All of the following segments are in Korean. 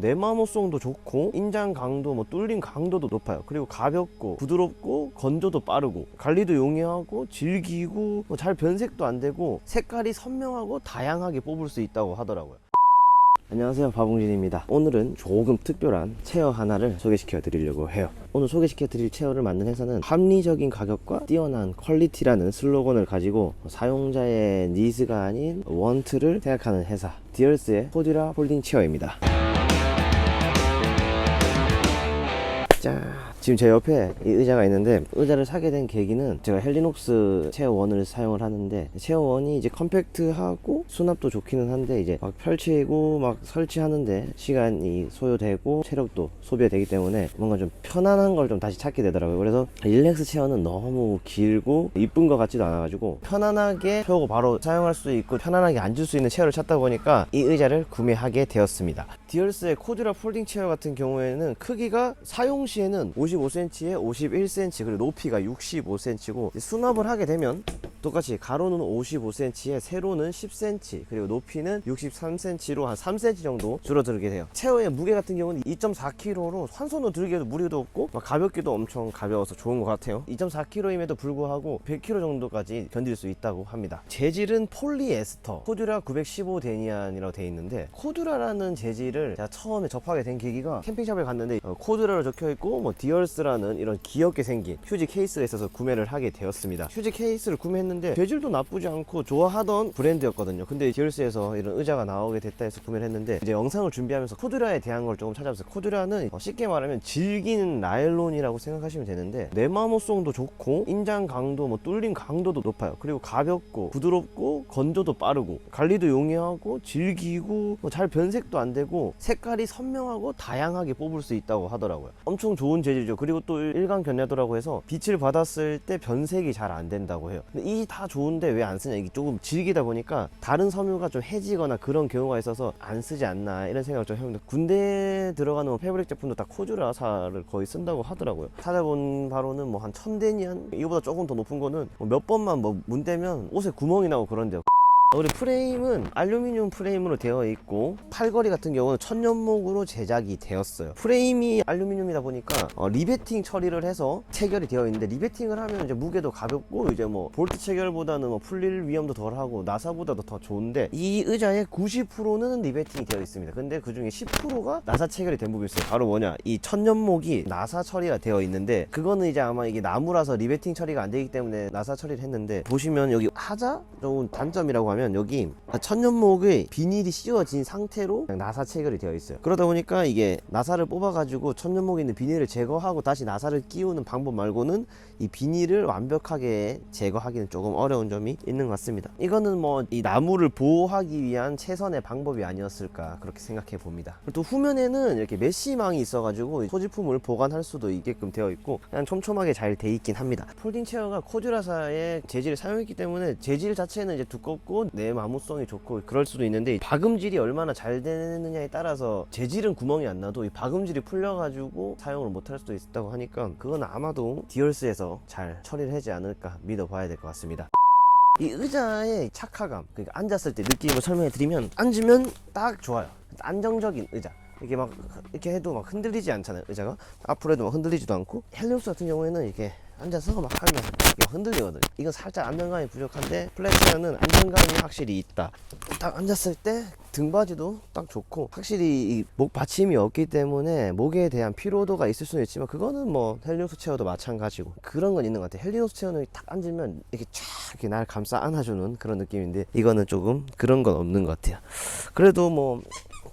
내마모성도 좋고 인장 강도 뭐 뚫림 강도도 높아요. 그리고 가볍고 부드럽고 건조도 빠르고 관리도 용이하고 질기고 뭐 잘 변색도 안 되고 색깔이 선명하고 다양하게 뽑을 수 있다고 하더라고요. 안녕하세요. 바봉진입니다. 오늘은 조금 특별한 체어 하나를 소개시켜 드리려고 해요. 오늘 소개시켜 드릴 체어를 만든 회사는 합리적인 가격과 뛰어난 퀄리티라는 슬로건을 가지고 사용자의 니즈가 아닌 원트를 생각하는 회사 디얼스의 포디라 폴딩 체어입니다 짠 지금 제 옆에 이 의자가 있는데 의자를 사게 된 계기는 제가 헬리녹스 체어 원을 사용을 하는데 체어 원이 이제 컴팩트하고 수납도 좋기는 한데 이제 막 펼치고 막 설치하는데 시간이 소요되고 체력도 소비가 되기 때문에 뭔가 좀 편안한 걸 좀 다시 찾게 되더라고요. 그래서 릴렉스 체어는 너무 길고 이쁜 것 같지도 않아가지고 편안하게 펴고 바로 사용할 수 있고 편안하게 앉을 수 있는 체어를 찾다 보니까 이 의자를 구매하게 되었습니다. 디얼스의 코듀라 폴딩 체어 같은 경우에는 크기가 사용 시에는 55cm에 51cm 그리고 높이가 65cm고 수납을 하게 되면 똑같이 가로는 55cm에 세로는 10cm 그리고 높이는 63cm로 한 3cm 정도 줄어들게 돼요. 체어의 무게 같은 경우는 2.4kg로 한 손으로 들기에도 무리도 없고 막 가볍기도 엄청 가벼워서 좋은 것 같아요. 2.4kg임에도 불구하고 100kg 정도까지 견딜 수 있다고 합니다. 재질은 폴리에스터 코듀라 915 데니안이라고 되어 있는데 코듀라라는 재질을 제가 처음에 접하게 된 계기가 캠핑샵에 갔는데 어, 코듀라로 적혀 있고 뭐 디얼스라는 이런 귀엽게 생긴 휴지 케이스가 있어서 구매를 하게 되었습니다. 휴지 케이스를 구매했는데 재질도 나쁘지 않고 좋아하던 브랜드였거든요. 근데 디얼스에서 이런 의자가 나오게 됐다 해서 구매를 했는데 이제 영상을 준비하면서 코듀라에 대한 걸 조금 찾아봤어요. 코듀라는 어, 쉽게 말하면 질긴 나일론이라고 생각하시면 되는데 내마모성도 좋고 인장 강도 뭐 뚫림 강도도 높아요. 그리고 가볍고 부드럽고 건조도 빠르고 관리도 용이하고 질기고 뭐 잘 변색도 안 되고 색깔이 선명하고 다양하게 뽑을 수 있다고 하더라고요. 엄청 좋은 재질이죠. 그리고 또 일간 견야도라고 해서 빛을 받았을 때 변색이 잘 안 된다고 해요. 근데 이다 좋은데 왜 안 쓰냐? 이게 조금 질기다 보니까 다른 섬유가 좀 해지거나 그런 경우가 있어서 안 쓰지 않나 이런 생각을 좀 해봤는데 군대에 들어가는 뭐 패브릭 제품도 다 코주라사를 거의 쓴다고 하더라고요. 찾아본 바로는 뭐 한 천데니안 이거보다 조금 더 높은 거는 뭐몇 번만 뭐 문대면 옷에 구멍이 나고 그런데요 우리 프레임은 알루미늄 프레임으로 되어 있고 팔걸이 같은 경우는 천연목으로 제작이 되었어요. 프레임이 알루미늄이다 보니까 어, 리베팅 처리를 해서 체결이 되어 있는데 리베팅을 하면 이제 무게도 가볍고 이제 뭐 볼트 체결보다는 뭐 풀릴 위험도 덜하고 나사보다도 더 좋은데 이 의자의 90%는 리베팅이 되어 있습니다. 근데 그 중에 10%가 나사 체결이 된 부분이 있어요. 바로 뭐냐? 이 천연목이 나사 처리가 되어 있는데 그거는 이제 아마 이게 나무라서 리베팅 처리가 안 되기 때문에 나사 처리를 했는데 보시면 여기 하자 좋은 단점이라고 하면 여기 천연목의 비닐이 씌워진 상태로 나사 체결이 되어 있어요. 그러다 보니까 이게 나사를 뽑아 가지고 천연목에 있는 비닐을 제거하고 다시 나사를 끼우는 방법 말고는 이 비닐을 완벽하게 제거하기는 조금 어려운 점이 있는 것 같습니다. 이거는 뭐 이 나무를 보호하기 위한 최선의 방법이 아니었을까 그렇게 생각해 봅니다. 또 후면에는 이렇게 메쉬망이 있어 가지고 소지품을 보관할 수도 있게끔 되어 있고 그냥 촘촘하게 잘 돼 있긴 합니다. 폴딩 체어가 코듀라사의 재질을 사용했기 때문에 재질 자체는 이제 두껍고 내 마모성이 좋고 그럴 수도 있는데 박음질이 얼마나 잘 되느냐에 따라서 재질은 구멍이 안 나도 이 박음질이 풀려가지고 사용을 못할 수도 있다고 하니까 그건 아마도 디얼스에서 잘 처리를 하지 않을까 믿어봐야 될 것 같습니다. 이 의자의 착화감, 그러니까 앉았을 때 느낌을 설명해 드리면 앉으면 딱 좋아요. 안정적인 의자. 이렇게 막 이렇게 해도 막 흔들리지 않잖아요. 의자가 앞으로 해도 막 흔들리지도 않고 헬리우스 같은 경우에는 이렇게 앉아서 막 하면 이게 흔들리거든요. 이건 살짝 안정감이 부족한데 플랫체어는 안정감이 확실히 있다. 딱 앉았을 때 등받이도 딱 좋고 확실히 이목 받침이 없기 때문에 목에 대한 피로도가 있을 수는 있지만 그거는 뭐 헬리오스 체어도 마찬가지고 그런 건 있는 것 같아요. 헬리오스 체어는 딱 앉으면 이렇게 쫙 이렇게 날 감싸 안아주는 그런 느낌인데 이거는 조금 그런 건 없는 것 같아요. 그래도 뭐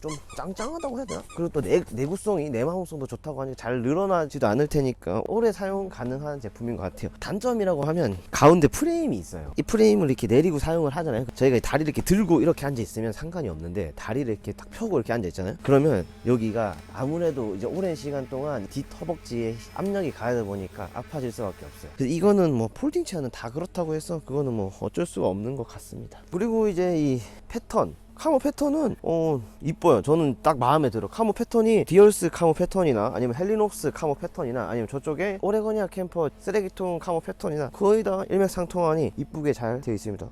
좀 짱짱하다고 해야 되나? 그리고 또 내, 내구성이 내마음성도 좋다고 하니까 잘 늘어나지도 않을 테니까 오래 사용 가능한 제품인 것 같아요. 단점이라고 하면 가운데 프레임이 있어요. 이 프레임을 이렇게 내리고 사용을 하잖아요. 저희가 다리를 이렇게 들고 이렇게 앉아 있으면 상관이 없는데 다리를 이렇게 딱 펴고 이렇게 앉아 있잖아요. 그러면 여기가 아무래도 이제 오랜 시간 동안 뒷허벅지에 압력이 가야 보니까 아파질 수밖에 없어요. 이거는 뭐 폴딩 체어는 다 그렇다고 해서 그거는 뭐 어쩔 수가 없는 것 같습니다. 그리고 이제 이 패턴 카모 패턴은 어 이뻐요. 저는 딱 마음에 들어. 카모 패턴이 디얼스 카모 패턴이나 아니면 헬리녹스 카모 패턴이나 아니면 저쪽에 오레거니아 캠퍼 쓰레기통 카모 패턴이나 거의 다 일맥상통하니 이쁘게 잘 되어 있습니다.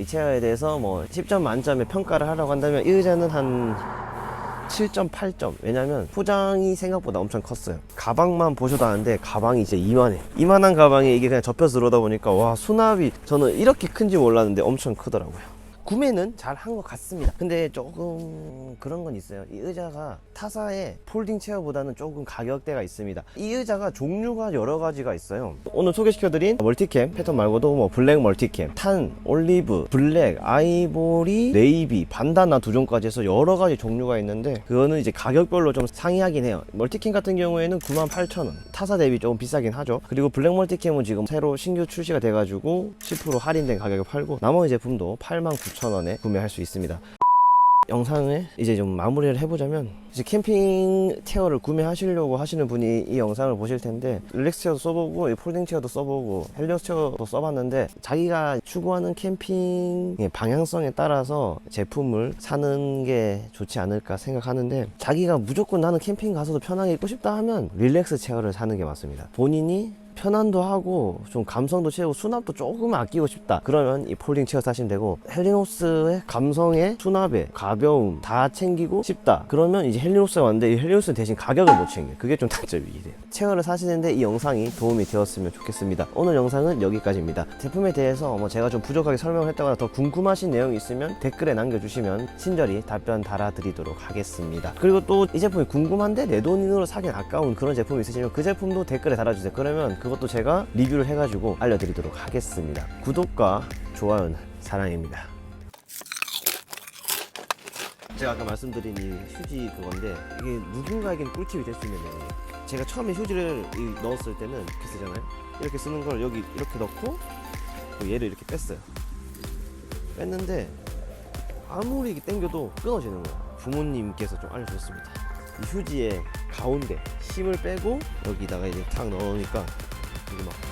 이 체어에 대해서 뭐 10점 만점에 평가를 하라고 한다면 이 의자는 한 7.8점. 왜냐면 포장이 생각보다 엄청 컸어요. 가방만 보셔도 아는데 가방이 이제 이만해. 이만한 가방에 이게 그냥 접혀서 들어오다 보니까 와 수납이 저는 이렇게 큰지 몰랐는데 엄청 크더라고요. 구매는 잘 한 것 같습니다. 근데 조금 그런 건 있어요. 이 의자가 타사의 폴딩 체어보다는 조금 가격대가 있습니다. 이 의자가 종류가 여러 가지가 있어요. 오늘 소개시켜드린 멀티캠 패턴 말고도 뭐 블랙 멀티캠, 탄, 올리브, 블랙, 아이보리, 네이비, 반다나 두 종까지 해서 여러 가지 종류가 있는데 그거는 이제 가격별로 좀 상이하긴 해요. 멀티캠 같은 경우에는 98,000원. 타사 대비 조금 비싸긴 하죠. 그리고 블랙 멀티캠은 지금 새로 신규 출시가 돼가지고 10% 할인된 가격에 팔고 나머지 제품도 89,000원 에 구매할 수 있습니다. 영상을 이제 좀 마무리를 해보자면 이제 캠핑 체어를 구매하시려고 하시는 분이 이 영상을 보실 텐데 릴렉스 체어도 써보고 이 폴딩 체어도 써보고 헬리오스 체어도 써봤는데 자기가 추구하는 캠핑의 방향성에 따라서 제품을 사는 게 좋지 않을까 생각하는데 자기가 무조건 나는 캠핑 가서도 편하게 있고 싶다 하면 릴렉스 체어를 사는 게 맞습니다 본인이 편안도 하고 좀 감성도 채우고 수납도 조금 아끼고 싶다. 그러면 이 폴딩 체어 사시면 되고 헬리노스의 감성에 수납에 가벼움 다 챙기고 싶다. 그러면 이제 헬리노스가 왔는데 이 헬리노스 대신 가격을 못 챙겨. 그게 좀 단점이긴 해요. 체어를 사시는데 이 영상이 도움이 되었으면 좋겠습니다. 오늘 영상은 여기까지입니다. 제품에 대해서 뭐 제가 좀 부족하게 설명을 했다거나 더 궁금하신 내용이 있으면 댓글에 남겨주시면 친절히 답변 달아드리도록 하겠습니다. 그리고 또 이 제품이 궁금한데 내 돈으로 사긴 아까운 그런 제품이 있으시면 그 제품도 댓글에 달아주세요. 그러면 그것도 제가 리뷰를 해가지고 알려드리도록 하겠습니다. 구독과 좋아요는 사랑입니다. 제가 아까 말씀드린 이 휴지 그건데 이게 누군가에겐 꿀팁이 될 수 있는 내용이에요. 제가 처음에 휴지를 이 넣었을 때는 이렇게 쓰잖아요. 이렇게 쓰는 걸 여기 이렇게 넣고 또 얘를 이렇게 뺐어요. 뺐는데 아무리 당겨도 끊어지는 거예요. 부모님께서 좀 알려주셨습니다. 이 휴지의 가운데 힘을 빼고 여기다가 이제 탁 넣으니까 Sigma.